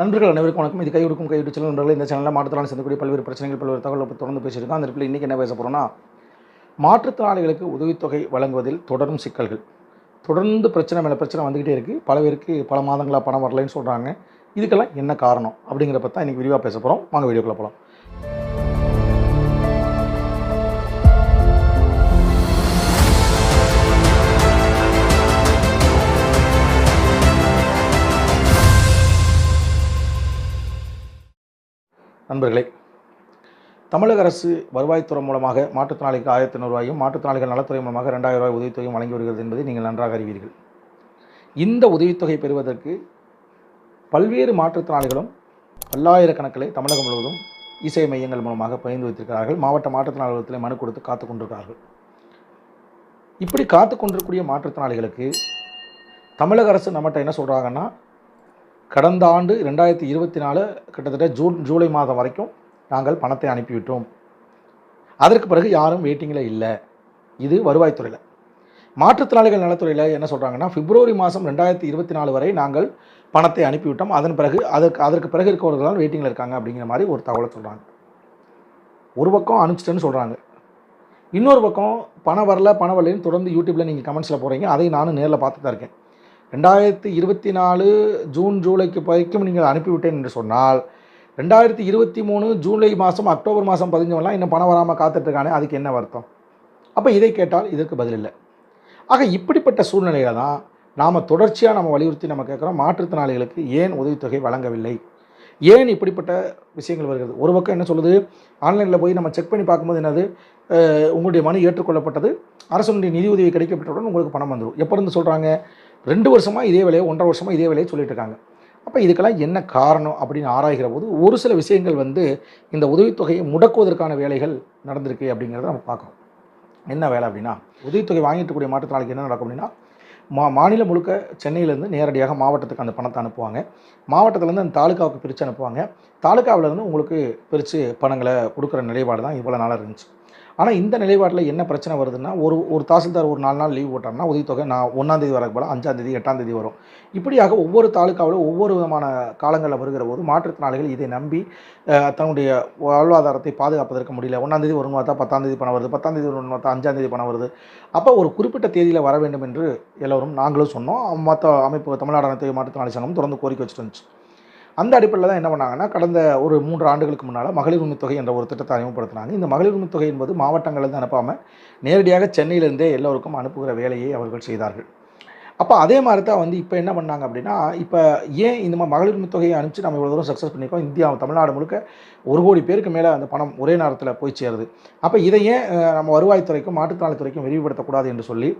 நண்பர்கள் அனைவருக்கும் வணக்கம். இது கைவிடுக்கும் கைவிட்டு செல்லும் நண்பர்கள். இந்த சேனலில் மாற்றுத்திறனாளி சந்திக்கக்கூடிய பல்வேறு பிரச்சனைகள் பல்வேறு தகவலை தொடர்ந்து பேசியிருக்கோம். அந்த இடத்துல இன்றைக்கி என்ன பேச போகிறோம்னா மாற்றுத்திறனாளிகளுக்கு உதவித்தொகை வழங்குவதில் தொடரும் சிக்கல்கள். தொடர்ந்து பிரச்சனை மேலே பிரச்சனை வந்துக்கிட்டே இருக்குது பல பேருக்கு பல மாதங்களாக பணம் வரலைன்னு சொல்கிறாங்க இதுக்கெல்லாம் என்ன காரணம் அப்படிங்கிறப்ப தான் இன்றைக்கி விரிவாக பேச போகிறோம் வாங்க வீடியோக்குள்ளே போகலாம் நண்பர்களே தமிழக அரசு வருவாய்த்துறை மூலமாக மாற்றுத்திறனாளிக்கு ஆயிரத்தி ரூபாயும் மாற்றுத்திறனாளிகள் நலத்துறை மூலமாக ரெண்டாயிரம் ரூபாய் உதவித்தொகையும் வழங்கி வருகிறது என்பதை நீங்கள் நன்றாக அறிவீர்கள். இந்த உதவித்தொகை பெறுவதற்கு பல்வேறு மாற்றுத்திறனாளிகளும் பல்லாயிரக்கணக்கிலே தமிழகம் முழுவதும் இசை மையங்கள் மூலமாக பயந்து வைத்திருக்கிறார்கள். மாவட்ட மாற்றுத்திறனாளிகளத்தில் மனு கொடுத்து காத்து கொண்டிருக்கிறார்கள். இப்படி காத்து கொண்டிருக்கக்கூடிய மாற்றுத்திறனாளிகளுக்கு தமிழக அரசு நம்மகிட்ட என்ன சொல்கிறாங்கன்னா கடந்த ஆண்டு ரெண்டாயிரத்தி இருபத்தி நாலு கிட்டத்தட்ட ஜூன் ஜூலை மாதம் வரைக்கும் நாங்கள் பணத்தை அனுப்பிவிட்டோம். அதற்கு பிறகு யாரும் வெயிட்டிங்கில் இல்லை. இது வருவாய்த்துறையில் மாற்றுத்திறனாளிகள் நலத்துறையில் என்ன சொல்கிறாங்கன்னா பிப்ரவரி மாதம் ரெண்டாயிரத்தி இருபத்தி நாலு வரை நாங்கள் பணத்தை அனுப்பிவிட்டோம். அதன் பிறகு அதற்கு அதற்கு பிறகு இருக்கவர்கள் வெயிட்டிங்கில் இருக்காங்க அப்படிங்கிற மாதிரி ஒரு தகவலை சொல்கிறாங்க ஒரு பக்கம் அனுப்பிச்சிட்டேன்னு சொல்கிறாங்க இன்னொரு பக்கம் பணம் வரல பணம் வரலன்னு தொடர்ந்து யூடியூப்பில் நீங்கள் கமெண்ட்ஸில் போகிறீங்க அதை நானும் நேரில் பார்த்து தான் இருக்கேன். ரெண்டாயிரத்தி இருபத்தி நாலு ஜூன் ஜூலைக்கு வரைக்கும் நீங்கள் அனுப்பிவிட்டேன் என்று சொன்னால் ரெண்டாயிரத்தி இருபத்தி மூணு ஜூலை மாதம் அக்டோபர் மாதம் பதிஞ்சவெல்லாம் இன்னும் பணம் வராமல் காத்துட்ருக்கானே அதுக்கு என்ன வருத்தம்? அப்போ இதை கேட்டால் இதற்கு பதில் இல்லை. ஆக இப்படிப்பட்ட சூழ்நிலையில் தான் நாம் தொடர்ச்சியாக நம்ம வலியுறுத்தி நம்ம கேட்குறோம் மாற்றுத்திறனாளிகளுக்கு ஏன் உதவித்தொகை வழங்கவில்லை? ஏன் இப்படிப்பட்ட விஷயங்கள் வருகிறது? ஒரு பக்கம் என்ன சொல்லுது? ஆன்லைனில் போய் நம்ம செக் பண்ணி பார்க்கும்போது என்னது? உங்களுடைய மனு ஏற்றுக்கொள்ளப்பட்டது அரசனுடைய நிதி உதவி கிடைக்கப்பட்டவுடன் உங்களுக்கு பணம் வந்துடும். எப்போ இருந்து சொல்கிறாங்க ரெண்டு வருஷமாக இதே வேலையை ஒன்றரை வருஷமாக இதே வேலையை சொல்லிட்டு இருக்காங்க. அப்போ இதுக்கெல்லாம் என்ன காரணம் அப்படின்னு ஆராய்கிற போது ஒரு சில விஷயங்கள் வந்து இந்த உதவித்தொகையை முடக்குவதற்கான வேலைகள் நடந்திருக்கு அப்படிங்கிறத நம்ம பார்க்கணும் என்ன வேலை அப்படின்னா உதவித்தொகை வாங்கிட்டு இருக்கக்கூடிய மாற்றுத்திறனாளிக்கு என்ன நடக்கும் அப்படின்னா மா மாநிலம் முழுக்க சென்னையிலேருந்து நேரடியாக மாவட்டத்துக்கு அந்த பணத்தை அனுப்புவாங்க. மாவட்டத்திலேருந்து அந்த தாலுக்காவுக்கு பிரித்து அனுப்புவாங்க. தாலுக்காவிலேருந்து உங்களுக்கு பிரித்து பணங்களை கொடுக்குற நிலைப்பாடு தான் இவ்வளோ நாளாக இருந்துச்சு. ஆனால் இந்த நிலைப்பாட்டில் என்ன பிரச்சனை வருதுன்னா ஒரு ஒரு தாசில்தார் ஒரு நாலு நாள் லீவ் போட்டார்னா உதவித்தொகை நான் ஒன்றாந்தேதி வரக்கு போல அஞ்சாந்தேதி எட்டாந்தேதி வரும். இப்படியாக ஒவ்வொரு தாலுக்காவிலும் ஒவ்வொரு விதமான காலங்களில் வருகிற போது மாற்றுத்திறனாளிகள் இதை நம்பி தன்னுடைய வாழ்வாதாரத்தை பாதுகாப்பதற்கு முடியல. ஒன்றாந்தேதி ஒரு மாதம் பத்தாந்தேதி பணம் வருது. பத்தாந்தேதி ஒரு மாதம் அஞ்சாந்தேதி பணம் வருது. அப்போ ஒரு குறிப்பிட்ட தேதியில் வர வேண்டும் என்று எல்லோரும் நாங்களும் சொன்னோம். மற்ற அமைப்பு தமிழ்நாடு அனைத்து மாற்றுத்திறனாளி சங்கம் தொடர்ந்து கோரிக்கை வச்சுட்டு இருந்துச்சு. அந்த அடிப்படையில் தான் என்ன பண்ணாங்கன்னா கடந்த ஒரு மூன்று ஆண்டுகளுக்கு முன்னால் மகளிர் உரிமைத் தொகை என்ற ஒரு திட்டத்தை அறிமுகப்படுத்தினாங்க. இந்த மகளிர் உரிமைத் தொகை என்பது மாவட்டங்களிலிருந்து அனுப்பாமல் நேரடியாக சென்னையிலிருந்தே எல்லோருக்கும் அனுப்புகிற வேலையை அவர்கள் செய்தார்கள். அப்போ அதே மாதிரி தான் வந்து இப்போ என்ன பண்ணாங்க அப்படின்னா இப்போ ஏன் இந்த மாதிரி மகளிர் உரிமைத் தொகையை அனுப்பிச்சு நம்ம இவ்வளோ தூரம் சக்ஸஸ் பண்ணியிருக்கோம்? இந்தியா தமிழ்நாடு முழுக்க ஒரு கோடி பேருக்கு மேலே அந்த பணம் ஒரே நேரத்தில் போய் சேருது. அப்போ இதை ஏன் நம்ம வருவாய்த்துறைக்கும் மாற்றுத்திறனாளித்துறைக்கும் விரிவுபடுத்தக்கூடாது என்று சொல்லி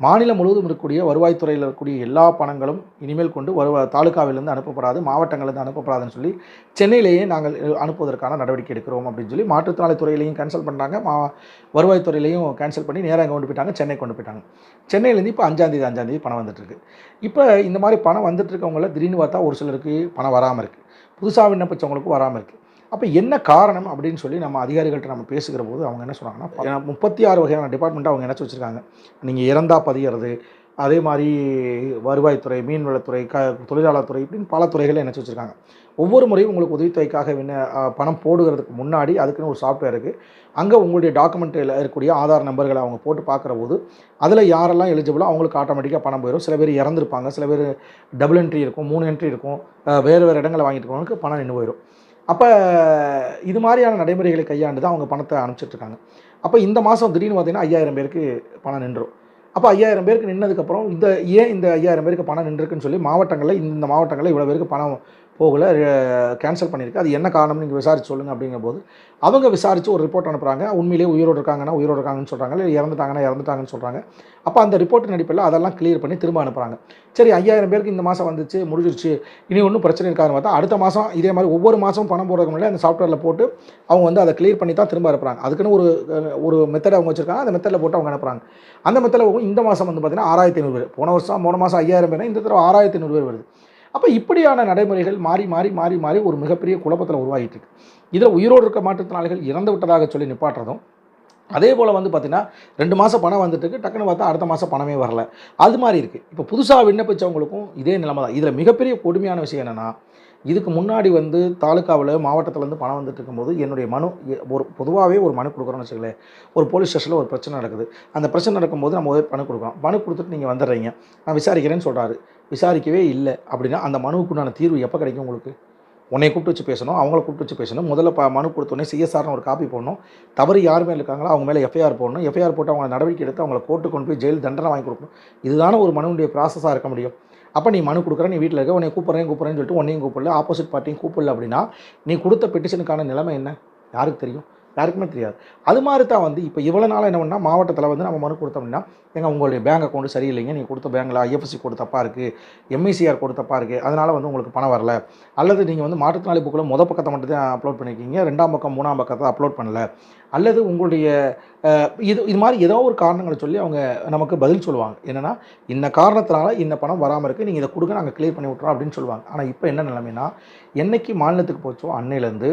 மாநிலம் முழுவதும் இருக்கக்கூடிய வருவாய்த்துறையில் இருக்கக்கூடிய எல்லா பணங்களும் இனிமேல் கொண்டு வருவா தாலுக்காவிலிருந்து அனுப்பப்படாது மாவட்டங்களிலிருந்து அனுப்பப்படாதுன்னு சொல்லி சென்னையிலேயே நாங்கள் அனுப்புவதற்கான நடவடிக்கை எடுக்கிறோம் அப்படின்னு சொல்லி மாற்றுத்திறனாளித்துறையிலையும் கேன்சல் பண்ணுறாங்க மா வருவாய்த்துறையிலையும் கேன்சல் பண்ணி நேராக கொண்டு போயிட்டாங்க. சென்னை கொண்டு போயிட்டாங்க. சென்னையிலேருந்து இப்போ அஞ்சாந்தேதி அஞ்சாந்தேதி பணம் வந்துட்டுருக்கு இப்போ இந்த மாதிரி பணம் வந்துட்டுருக்கவங்கள திடீர்னு பார்த்தா ஒரு சிலருக்கு பணம் வராமல் இருக்குது புதுசாக விண்ணப்பிச்சவங்களுக்கும் வராமல் இருக்குது அப்போ என்ன காரணம் அப்படின்னு சொல்லி நம்ம அதிகாரிகள்கிட்ட நம்ம பேசுகிற போது அவங்க என்ன சொன்னாங்கன்னா முப்பத்தி ஆறு வகையான டிபார்ட்மெண்ட்டை அவங்க நினச்சி வச்சுருக்காங்க. நீங்கள் இறந்தா பதிகிறது அதே மாதிரி வருவாய்த்துறை மீன்வளத்துறை க தொழிலாளர் துறை இப்படின்னு பல துறைகளை நினச்சி வச்சுருக்காங்க. ஒவ்வொரு முறையும் உங்களுக்கு உதவித்தொகைக்காக விண்ண பணம் போடுகிறதுக்கு முன்னாடி அதுக்குன்னு ஒரு சாஃப்ட்வேர் இருக்குது அங்கே உங்களுடைய டாக்குமெண்ட்டில் இருக்கக்கூடிய ஆதார் நம்பர்களை அவங்க போட்டு பார்க்குற போது அதில் யாரெல்லாம் எலிஜிபிளோ அவங்களுக்கு ஆட்டோமேட்டிக்காக பணம் போயிடும் சில பேர் இறந்துருப்பாங்க சில பேர் டபுள் என்ட்ரி இருக்கும் மூணு என்ட்ரி இருக்கும் வேறு வேறு இடங்களை வாங்கிட்டு இருக்கவங்களுக்கு பணம் நின்று போயிடும் அப்போ இது மாதிரியான நடைமுறைகளை கையாண்டு தான் அவங்க பணத்தை அனுப்பிச்சிட்ருக்காங்க அப்போ இந்த மாதம் திடீர்னு பார்த்திங்கன்னா ஐயாயிரம் பேருக்கு பணம் நின்றும். அப்போ ஐயாயிரம் பேருக்கு நின்னதுக்கப்புறம் இந்த ஏன் இந்த ஐயாயிரம் பேருக்கு பணம் நின்றுருக்குன்னு சொல்லி மாவட்டங்களில் இந்த மாவட்டங்களில் இவ்வளோ பேருக்கு பணம் போகல கேன்சல் பண்ணியிருக்கு. அது என்ன காரணம்னு நீங்கள் விசாரிச்சு சொல்லுங்கள் அப்படிங்கும்போது அவங்க விசாரித்து ஒரு ரிப்போர்ட் அனுப்புகிறாங்க உண்மையிலேயே உயிரோடு இருக்காங்கன்னா உயிரோடு இருக்காங்கன்னு சொல்கிறாங்க இல்லை இறந்துட்டாங்கன்னா இறந்துட்டாங்கன்னு சொல்கிறாங்க அப்போ அந்த ரிப்போர்ட்டின் அடிப்படையில் அதெல்லாம் கிளியர் பண்ணி திரும்ப அனுப்புகிறாங்க சரி ஐயாயிரம் பேருக்கு இந்த மாதம் வந்துச்சு முடிஞ்சிருச்சு. இனி ஒன்றும் பிரச்சனை இருக்காதுன்னு பார்த்தா அடுத்த மாதம் இதே மாதிரி ஒவ்வொரு மாதம் பணம் போடுறதுக்கு முன்னாடி அந்த சாஃப்ட்வேரில் போட்டு அவங்க வந்து அதை கிளியர் பண்ணி தான் திரும்ப அனுப்புகிறாங்க அதுக்குன்னு ஒரு ஒரு மெத்தட் அவங்க வச்சுருக்காங்க. அந்த மெத்தடில் போட்டு அவங்க அனுப்புகிறாங்க அந்த மெத்தடில் இந்த மாதம் வந்து பார்த்தீங்கன்னா ஆறாயிரத்தி ஐநூறு பேர். போன வருஷம் போன மாதம் ஐயாயிரம் பேர் இந்த தடவை ஆறாயிரத்தி ஐநூறு பேர் வருது. அப்போ இப்படியான நடைமுறைகள் மாறி மாறி மாறி மாறி ஒரு மிகப்பெரிய குழப்பத்தில் உருவாகிட்டு இருக்கு. இதில் உயிரோடு இருக்க மாற்றுத்திறனாளிகள் இறந்து விட்டதாக சொல்லி நிப்பாட்டுறதும் அதே போல் வந்து பார்த்திங்கன்னா ரெண்டு மாதம் பணம் வந்துட்டுருக்கு டக்குன்னு பார்த்தா அடுத்த மாதம் பணமே வரல. அது மாதிரி இருக்குது இப்போ புதுசாக விண்ணப்பித்தவங்களுக்கும் இதே நிலைமை தான். இதில் மிகப்பெரிய கொடுமையான விஷயம் என்னென்னா இதுக்கு முன்னாடி வந்து தாலுக்காவில் மாவட்டத்துலேருந்து பணம் வந்துட்டு இருக்கும்போது என்னுடைய மனு எ- ஒரு பொதுவாகவே ஒரு மனு கொடுக்குறோம்னு வச்சுக்கலேன் ஒரு போலீஸ் ஸ்டேஷனில் ஒரு பிரச்சனை நடக்குது. அந்த பிரச்சனை நடக்கும்போது நம்ம ஒரு மனு கொடுக்குறோம். மனு கொடுத்துட்டு நீங்கள் வந்துடுறீங்க. நான் விசாரிக்கிறேன்னு சொல்கிறாரு விசாரிக்கவே இல்லை அப்படின்னா அந்த மனுவுக்குண்டான தீர்வு எப்போ கிடைக்கும் உங்களுக்கு? உன்னை கூப்பிட்டு வச்சு பேசணும் அவங்கள கூப்பிட்டு வச்சு பேசணும். முதல்ல ப மனு கொடுத்தோன்னே சிஎஸ்ஆர்னு ஒரு காப்பி போடணும். தவறு யார் மேலே இருக்காங்களோ அவங்க மேலே எஃப்ஐஆர் போடணும். எஃப்ஐஆர் போட்டு அவங்கள நடவடிக்கை எடுத்து அவங்கள கோர்ட்டு கொண்டு போய் ஜெயில் தண்டனை வாங்கி கொடுக்கணும். இதுதான ஒரு மனுவுடைய ப்ராசஸாக இருக்க முடியும். அப்போ நீ மனு கொடுக்குற நீ வீட்டில் இருக்க உன்னை கூப்பிட்றேன் கூப்பிட்றேன்னு சொல்லிட்டு உன்னையும் கூப்பிடல. ஆப்போசிட் பார்ட்டியும் கூப்பிடல அப்படின்னா நீ கொடுத்த பெட்டிஷனுக்கான நிலைமை என்ன? யாருக்கு தெரியும்? யாருக்குமே தெரியாது. அது மாதிரி தான் வந்து இப்போ இவ்வளோ நாள் என்ன பண்ணால் மாவட்டத்தில் வந்து நம்ம மனு கொடுத்தோம் அப்படின்னா எங்கள் உங்களுடைய பேங்க் அக்கௌண்ட் சரியில்லைங்க நீங்கள் கொடுத்த பேங்கில் ஐஎஃப்எஸ்சி கொடுத்தப்பா தப்பாக இருக்குது எம்ஐசிஆர் கோடு தப்பாக இருக்குது அதனால் வந்து உங்களுக்கு பணம் வரல. அல்லது நீங்கள் வந்து மாற்றுத்திறனாளி புக்கில் முத பக்கத்தை மட்டும் தான் அப்லோட் பண்ணியிருக்கீங்க ரெண்டாம் பக்கம் மூணாம் பக்கத்தை அப்லோட் பண்ணல. அல்லது உங்களுடைய இது இது மாதிரி ஏதோ ஒரு காரணங்களை சொல்லி அவங்க நமக்கு பதில் சொல்லுவாங்க. என்னென்னா இந்த காரணத்தினால இந்த பணம் வராமல் இருக்குது நீங்கள் இதை கொடுக்க நாங்கள் கிளியர் பண்ணி விட்றோம் அப்படின்னு சொல்லுவாங்க. ஆனால் இப்போ என்ன நிலைமைனா என்னைக்கு மாநிலத்துக்கு போச்சோ அன்னையிலேருந்து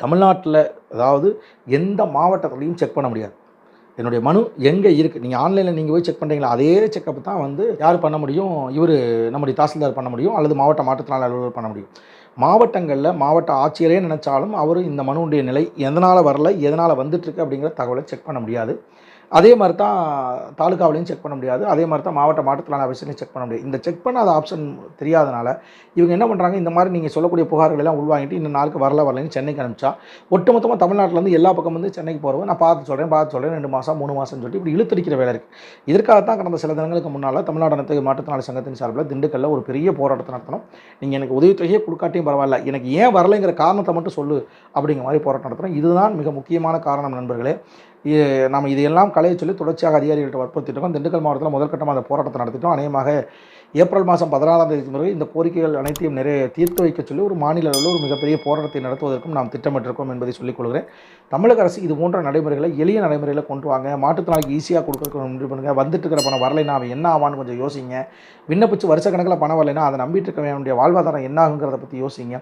தமிழ்நாட்டில் அதாவது எந்த மாவட்டத்துலேயும் செக் பண்ண முடியாது. என்னுடைய மனு எங்கே இருக்குது நீங்கள் ஆன்லைனில் நீங்கள் போய் செக் பண்ணுறீங்களா அதே செக்கப் தான் வந்து யார் பண்ண முடியும்? இவர் நம்முடைய தாசில்தார் பண்ண முடியும் அல்லது மாவட்ட மாற்றுத்திறனாளி அலுவலர் பண்ண முடியும். மாவட்டங்களில் மாவட்ட ஆட்சியரே நினச்சாலும் அவர் இந்த மனுவுடைய நிலை எதனால் வரல எதனால் வந்துட்டுருக்கு அப்படிங்கிற தகவலை செக் பண்ண முடியாது. அதே மாதிரி தான் தாலுக்காவிலையும் செக் பண்ண முடியாது. அதே மாதிரி தான் மாவட்ட மாற்றுத்திறனாளி ஆஃபீஸ்லையும் செக் பண்ண முடியாது. இந்த செக் பண்ணாத ஆப்ஷன் தெரியாதனால இவங்க என்ன பண்ணுறாங்க இந்த மாதிரி நீங்கள் சொல்லக்கூடிய புகார்கள் எல்லாம் உள்வாங்கிட்டு இந்த நாளுக்கு வரல வரலன்னு சென்னைக்கு அனுப்பிச்சா ஒட்டுமொத்தமாக தமிழ்நாட்டிலேருந்து எல்லா பக்கம் வந்து சென்னைக்கு போகிறவங்க நான் பார்த்து சொல்கிறேன் பார்த்து சொல்கிறேன் ரெண்டு மாதம் மூணு மாதம்னு சொல்லிட்டு இப்படி இழுத்தடிக்கிற வேலை இருக்குது இதற்காகத்தான் கடந்த சில தினங்களுக்கு முன்னால் தமிழ்நாடு அனைத்து மாற்றுத்திறனாளி சங்கத்தின் சார்பில் திண்டுக்கல்ல ஒரு பெரிய போராட்டத்தை நடத்தணும் நீங்கள் எனக்கு உதவித்தொகையே கொடுக்காட்டியும் பரவாயில்ல எனக்கு ஏன் வரலைங்கிற காரணத்தை மட்டும் சொல்லு அப்படிங்கிற மாதிரி போராட்டம் நடத்துகிறோம் இதுதான் மிக முக்கியமான காரணம் நண்பர்களே. நாம் இதையெல்லாம் கலையை சொல்லி தொடர்ச்சியாக அதிகாரிகள்கிட்ட வற்புறுத்திட்டு இருக்கோம். திண்டுக்கல் மாவட்டத்தில் முதற்கட்டமாக அந்த போராட்டத்தை நடத்திட்டோம். அநேகமாக ஏப்ரல் மாதம் பதினாறாம் தேதி முறை இந்த கோரிக்கைகள் அனைத்தையும் நிறைய தீர்த்து வைக்க சொல்லி ஒரு மாநில அளவில் ஒரு மிகப்பெரிய போராட்டத்தை நடத்துவதற்கும் நாம் திட்டமிட்டிருக்கோம் என்பதை சொல்லிக் கொள்கிறேன். தமிழக அரசு இது போன்ற நடைமுறைகளை எளிய நடைமுறைகளை கொண்டு வாங்க மாற்றுத்திறனாளிக்கு ஈஸியாக கொடுக்க முடிவு பண்ணுங்க வந்துட்டு இருக்கிற பணம் வரலைன்னா அவன் என்ன ஆவான்னு கொஞ்சம் யோசிங்க. விண்ணப்பிச்சு வருஷக்கணக்கில் பணம் வரலைன்னா அதை நம்பிட்டு இருக்க வேண்டிய வாழ்வாதாரம் என்ன ஆகுங்கிறத பற்றி யோசிங்க.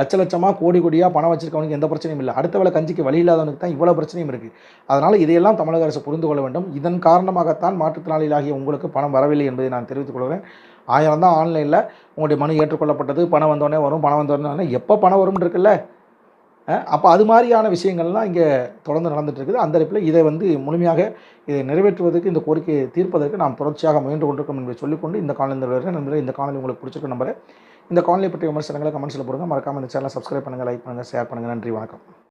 லட்ச லட்சமாக கோடி கோடியாக பணம் வச்சிருக்கவனுக்கு எந்த பிரச்சனையும் இல்லை. அடுத்த வேலை கஞ்சிக்கு வழி இல்லாதவனுக்கு தான் இவ்வளோ பிரச்சனையும் இருக்குது அதனால் இதையெல்லாம் தமிழக அரசு புரிந்து கொள்ள வேண்டும். இதன் காரணமாகத்தான் மாற்றுத்திறனாளிகளாகிய உங்களுக்கு பணம் வரவில்லை என்பதை நான் தெரிவித்துக் கொள்கிறேன். ஆயிரம் தான் ஆன்லைனில் உங்களுடைய மனு ஏற்றுக்கொள்ளப்பட்டது பணம் வந்தோடனே வரும் பணம் வந்தோடனே எப்போ பணம் வரும்னு இருக்குல்ல? அப்போ அது மாதிரியான விஷயங்கள்லாம் இங்கே தொடர்ந்து நடந்துகிட்டு இருக்குது அந்த இடத்துல இதை வந்து முழுமையாக இதை நிறைவேற்றுவதற்கு இந்த கோரிக்கையை தீர்ப்பதற்கு நாம் தொடர்ச்சியாக முயன்று கொண்டிருக்கோம் என்பதை சொல்லிக்கொண்டு இந்த காலையில் வருகிறேன் நண்பர்களே இந்த காணொலி உங்களுக்கு பிடிச்சிருக்க நம்பரை இந்த காணொலி பற்றிய விமர்சனங்களை கமெண்ட்ஸில் போடுங்க. மறக்காமல் இந்த சேனலை சப்ஸ்கிரைப் பண்ணுங்கள் லைக் பண்ணுங்கள் ஷேர் பண்ணுங்கள் நன்றி வணக்கம்.